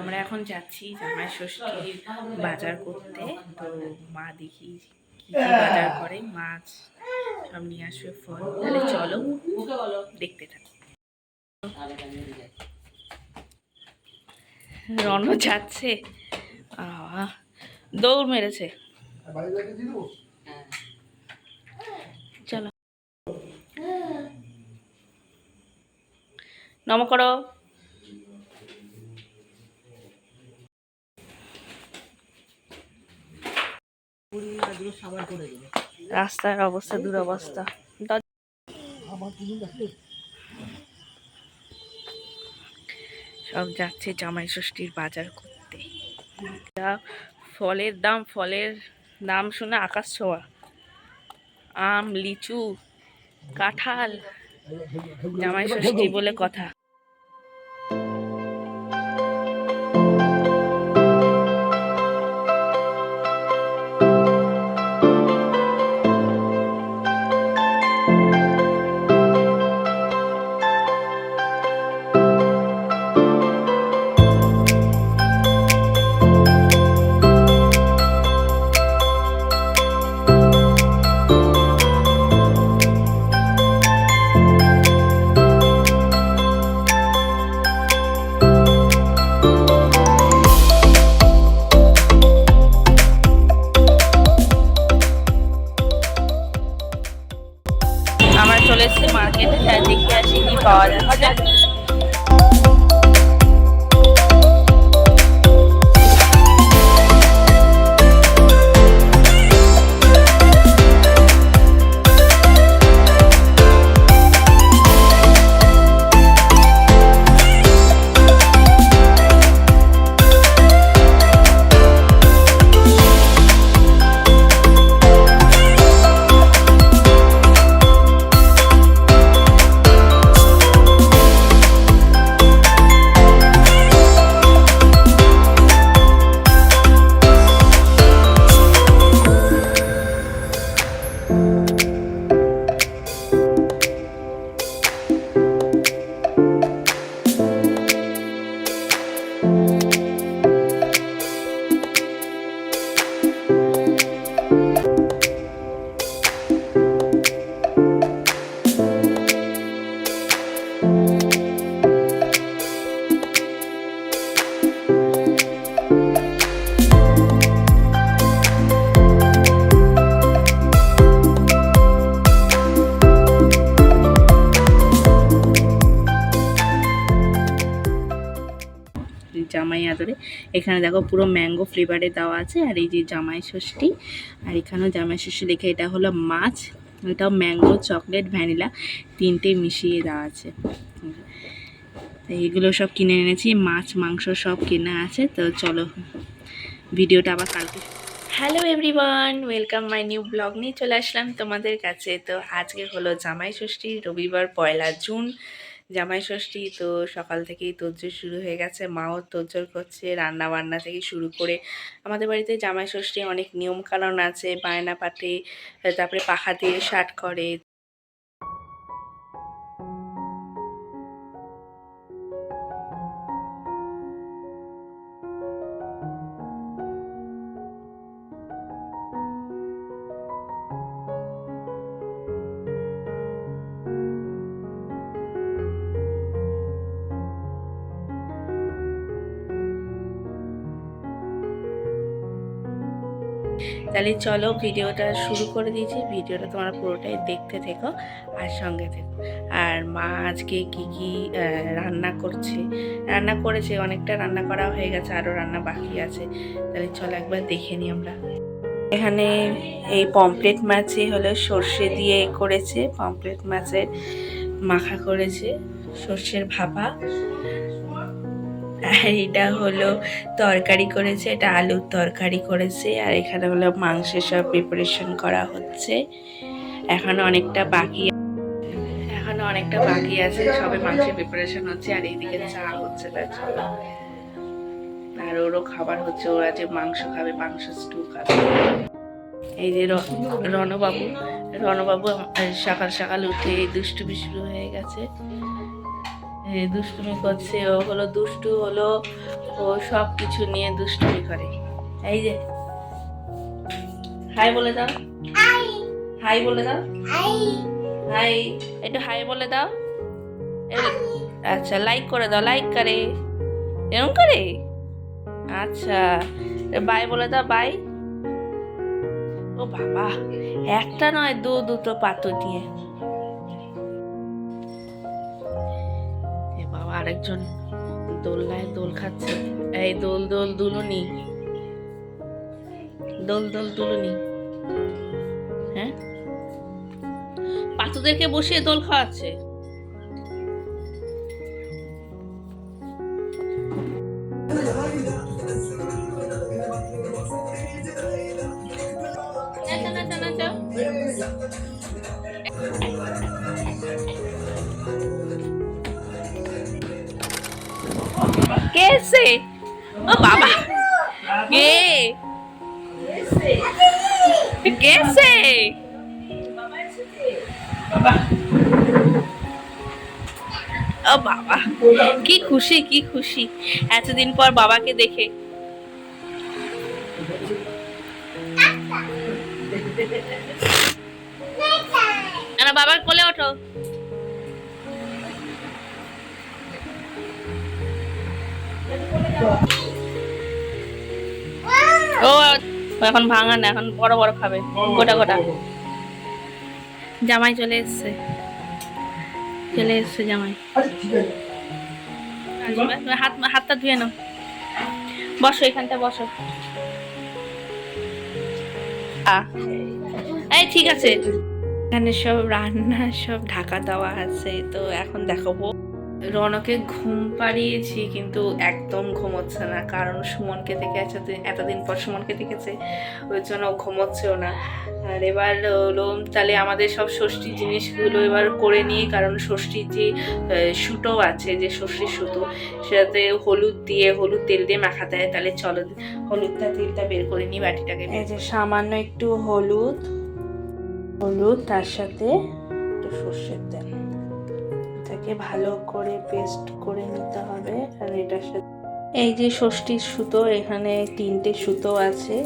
আমরা এখন যাচ্ছি জামাই ষষ্ঠীর বাজার করতে। তো মা দেখি বাজার করে, মাছ সব নিয়ে আসবে ফল। তাহলে চলো দেখতে থাকো। রণ যাচ্ছে। দৌড় মেরেছে। চলো। নম করো। রাস্তার অবস্থা দুরবস্থা। সব যাচ্ছে জামাই ষষ্ঠীর বাজার করতে। ফলের দাম ফলের দাম শুনে আকাশ ছোঁয়া। আম, লিচু, কাঁঠাল, জামাই ষষ্ঠী বলে কথা। এখানে দেখো পুরো ম্যাঙ্গো ফ্লেভারে দেওয়া আছে, আর এই যে জামাই ষষ্ঠী, আর এখানেও জামাই ষষ্ঠী লেখা, এটা হলো মাছ, এটাও ম্যাঙ্গো, চকলেট, ভ্যানিলা, তিনটে মিশিয়ে দেওয়া আছে। তো এইগুলো সব কিনে এনেছি, মাছ, মাংস সব কেনা আছে, তো চলো ভিডিওটা আবার কালকে hello everyone welcome my new blog নিয়ে চলে আসলাম তোমাদের কাছে। তো আজকে হলো জামাই ষষ্ঠী, রবিবার, পয়লা জুন। জামাই ষষ্ঠী তো সকাল থেকেই তোজোর শুরু হয়ে গেছে, মাও তোজোর করছে রান্না বান্না থেকে শুরু করে আমাদের বাড়িতে জামাই ষষ্ঠী অনেক নিয়ম কানুন আছে, বায়না পাতে, তারপরে পাখা দিয়ে শার্ট করে তাহলে চলো ভিডিওটা শুরু করে দিয়েছি। ভিডিওটা তোমরা পুরোটাই দেখতে থেকো আর সঙ্গে থেকো। আর মা আজকে কি কি রান্না করছে? রান্না করেছে, অনেকটা রান্না করা হয়ে গেছে আরও রান্না বাকি আছে। তাহলে চলো একবার দেখে নিই আমরা। এখানে এই পমপ্লেট মাছে হলো সর্ষে দিয়ে করেছে পমপ্লেট মাছের মাখা করেছে, সর্ষের ভাপা। আর এটা হলো তরকারি করেছে, এটা আলুর তরকারি করেছে, আর এখানে হলো মাংসের সব প্রিপারেশন করা হচ্ছে। এখন অনেকটা বাকি এখনও অনেকটা বাকি আছে, সবে মাংসের প্রিপারেশন হচ্ছে, আর এইদিকে চা হচ্ছে আর ওরও খাবার হচ্ছে, ওরা যে মাংস খাবে, মাংস স্টু খাবে। এই যে রণবাবু রণবাবু, সকাল সকাল উঠে দুষ্টুমি শুরু হয়ে গেছে। দুষ্টুমি করছে ও হলো দুষ্টু হলো ও সব কিছু নিয়ে দুষ্টুমি করে। এই যে। হাই বলে দাও। হাই। বলে দাও। হাই। একটু হাই বলে দাও। আচ্ছা লাইক করে দাও লাইক করে। এরকম করে? আচ্ছা বাই বলে দাও বাই ও বাবা একটা নয় দু দুটো পাতো দিয়ে। আরেকজন দোলনায় দোল খাচ্ছে। এই দোল দোল দুলুনি। দোল দোল দুলুনি। হ্যাঁ? পাতুদেরকে বসিয়ে দোল খাওয়াচ্ছে। বাবা, কি খুশি কি খুশি। এতদিন পর বাবাকে দেখে। বাবার কোলে ওঠো। ও, এখন ভাঙা না, এখন বড় বড় খাবে, গোটা গোটা। জামাই চলে এসছে। চলে এসছে জামাই। তুমি হাত হাতটা ধুয়ে নাও। বসো, এখানটা বসো। এই ঠিক আছে। এখানে সব রান্না, সব ঢাকা দেওয়া আছে, তো এখন দেখাবো। রনকে ঘুম পাড়িয়েছি কিন্তু একদম ঘুমোচ্ছে না। কারণ সুমনকে দেখে এতদিন এতদিন পর সুমনকে দেখেছে ওই জন্য ঘুমোচ্ছেও না। আর এবার হলো তাহলে আমাদের সব ষষ্ঠী জিনিসগুলো এবার করে নিই কারণ ষষ্ঠীর যে সুতো আছে যে ষষ্ঠীর সুতো সেটাতে হলুদ দিয়ে হলুদ তেল দিয়ে মাখা দেয় তাহলে চলো হলুদটা তেলটা বের করে নিই বাটিটাকে এই যে সামান্য একটু হলুদ হলুদ তার সাথে একটু সর্ষের এটাকে ভালো করে পেস্ট করে নিতে হবে আর এটার সাথে এই যে ষষ্ঠীর সুতো, এখানে তিনটে সুতো আছে।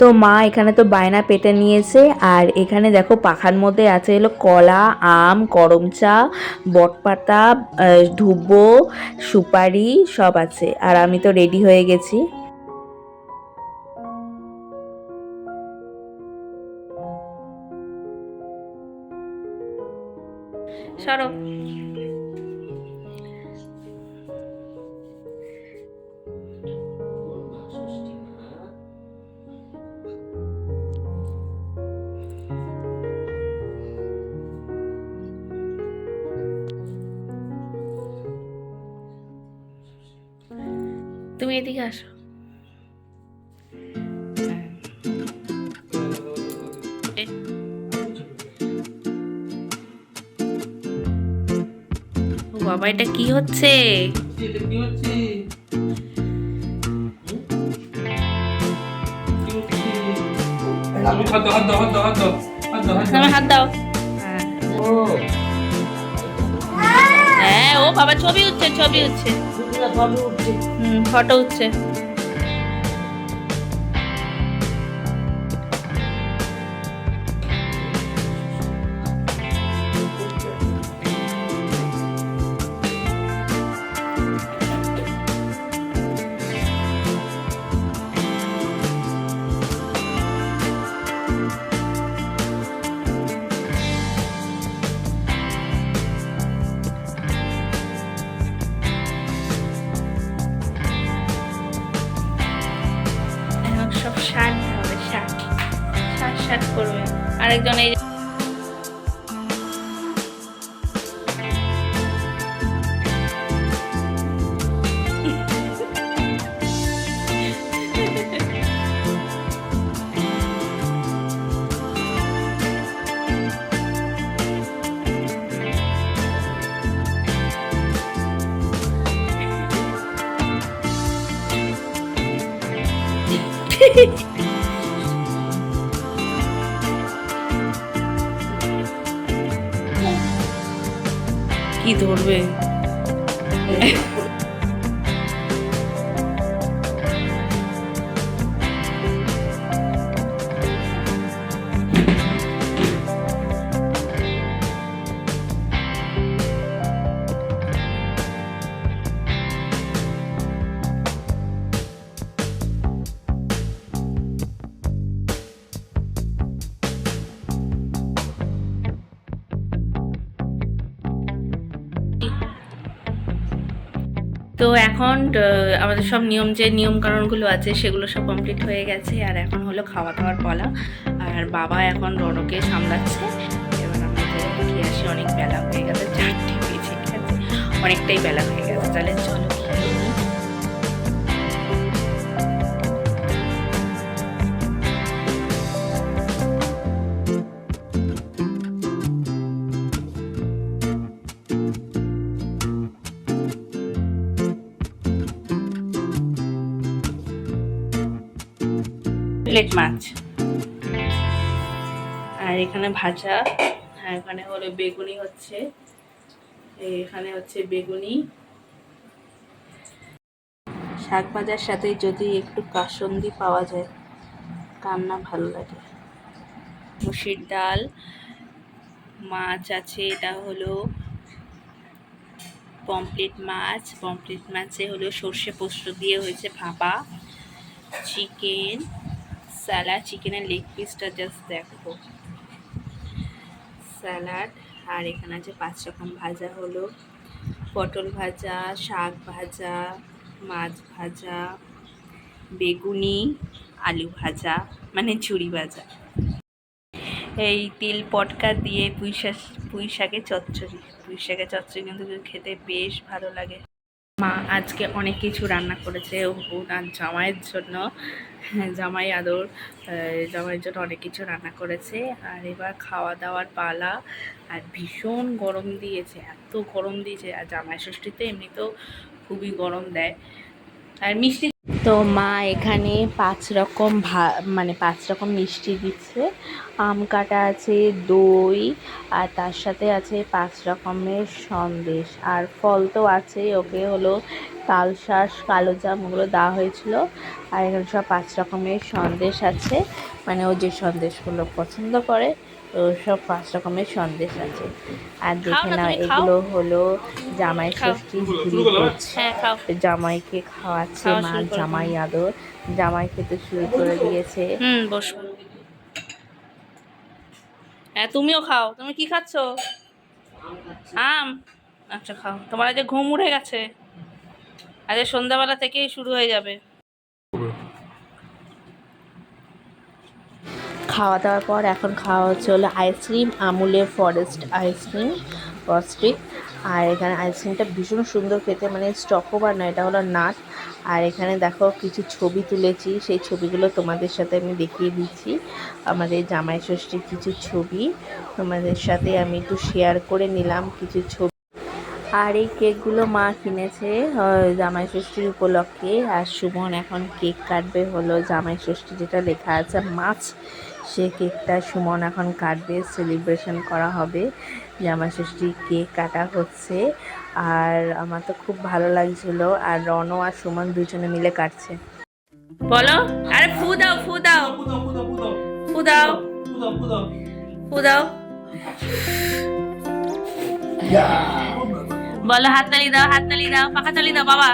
তো মা এখানে তো বায়না পেতে নিয়েছে আর এখানে দেখো পাখার মধ্যে আছে হলো কলা আম করমচা বটপাতা আহ, ধুবো সুপারি সব আছে। আর আমি তো রেডি হয়ে গেছি। সরো। তুমি এদিকে আসো। বাবা এটা কি হচ্ছে এটা কি হচ্ছে? হাত দাও হাত দাও। হাত দাও হাত দাও হাত দাও হাত দাও তুমি হাত দাও হ্যাঁ ও হ্যাঁ ও বাবা ছবি উঠছে ছবি উঠছে। হুম ফটো উঠছে। শার্ট করবে। আরেকজন এই কি ধরবে? তো এখন আমাদের সব নিয়ম, যে নিয়ম কানুনগুলো আছে, সেগুলো সব কমপ্লিট হয়ে গেছে। আর এখন হলো খাওয়া দাওয়ার পালা। আর বাবা এখন রনকে সামলাচ্ছে। এবার আমরা খেয়ে আসি, অনেক বেলা হয়ে গেছে, চারটে বেজে গেছে। অনেকটাই বেলা হয়ে গেছে। তাহলে চলো। প্লেট মাছ। আর এখানে ভাজা, আর এখানে হলো বেগুনি হচ্ছে। এখানে হচ্ছে বেগুনি। শাক ভাজার সাথে যদি একটু কাসন্দি পাওয়া যায় কান্না ভালো লাগে? মুসির ডাল, মাছ আছে, এটা হলো পমপ্লেট মাছ। পমপ্লেট মাছে হলো সর্ষে পোস্ত দিয়ে হয়েছে ভাপা। চিকেন। স্যালাড, চিকেনের লেগ পিসটা জাস্ট দেখো। স্যালাড, আর এখানে আছে পাঁচ রকম ভাজা হলো। পটল ভাজা, শাক ভাজা, মাছ ভাজা, বেগুনি, আলু ভাজা মানে ঝুড়ি ভাজা। এই তিল পটকা দিয়ে পুঁই শাক, পুঁই শাকের চচ্চড়ি, পুঁই শাকের চচ্চড়ি কিন্তু খেতে বেশ ভালো লাগে। মা আজকে অনেক কিছু রান্না করেছে ওনার জামাইয়ের জন্য। জামাই আদর জামাইয়ের জন্য অনেক কিছু রান্না করেছে। আর এবার খাওয়া দাওয়ার পালা, আর ভীষণ গরম দিয়েছে, এত গরম দিয়েছে। আর জামাই ষষ্ঠীতে এমনিতেও খুবই গরম দেয়। আর মিষ্টি তো মা এখানে পাঁচ রকম ভা মানে পাঁচ রকম মিষ্টি দিচ্ছে। আম কাটা আছে, দই, আর তার সাথে আছে পাঁচ রকমের সন্দেশ। আর ফল তো আছে ওকে হলো তালশাঁস কালোজাম ওগুলো দেওয়া হয়েছিল। আর এখানে সব পাঁচ রকমের সন্দেশ আছে। মানে ও যে সন্দেশগুলো পছন্দ করে তো সব পাঁচ রকমের সন্দেশ আছে। আর দেখে না, এগুলো হলো জামাই ষষ্ঠী হ্যাঁ জামাইকে খাওয়াচ্ছে খাওয়া মা জামাই আদর। জামাই খেতে শুরু করে দিয়েছে। হ্যাঁ তুমিও খাও। তুমি কি খাচ্ছ? আম। আচ্ছা খাও। তোমার আজ ঘুম উঠে গেছে। আজ সন্ধ্যাবেলা থেকেই শুরু হয়ে যাবে। খাওয়া দাওয়ার পর এখন খাওয়া হচ্ছে হলো আইসক্রিম, আমুলের ফরেস্ট আইসক্রিম ফরেস্ট্রিক আর এখানে আইসক্রিমটা ভীষণ সুন্দর খেতে মানে স্টকোবার নয়, এটা হলো নাট। আর এখানে দেখো কিছু ছবি তুলেছি, সেই ছবিগুলো তোমাদের সাথে আমি দেখিয়ে দিচ্ছি। আমাদের জামাই ষষ্ঠীর কিছু ছবি, তোমাদের সাথে আমি একটু শেয়ার করে নিলাম কিছু ছবি। আর এই কেকগুলো মা কিনেছে জামাই ষষ্ঠীর উপলক্ষে। আর সুমন এখন কেক কাটবে হলো জামাই ষষ্ঠী যেটা লেখা আছে, মাছ। সে কেকটা সুমন এখন কাটবে সেলিব্রেশন করা হবে। জামাই ষষ্ঠী কেক কাটা হচ্ছে। আর আমার তো খুব ভালো লাগছিল, আর রনও আর সুমন দুজনে মিলে কাটছে। বলো? আরে ফু দাও ফু দাও। ফু দাও। পুদো পুদো ফু দাও। বলো হাততালি দাও হাততালি দাও পাখা চালি দাও বাবা।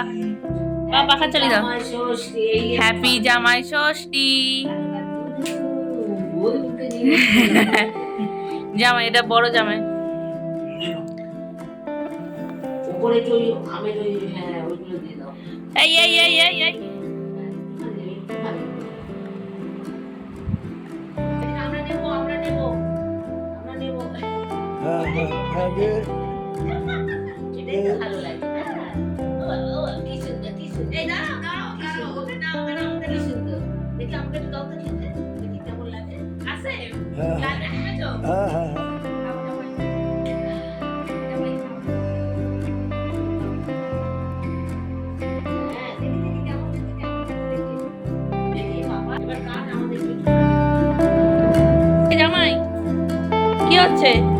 বাবা পাখা চালি দাও। হ্যাপি জামাই ষষ্ঠী। জামাই এটা বড় জামাই। হ্যাঁ ওইগুলো দিয়ে দাও। এই এই এই এই এই। আমরা নেব আমরা নেব আমরা নেব। ভালো লাগে হ্যাঁ। হ্যাঁ, জামাই কি হচ্ছে?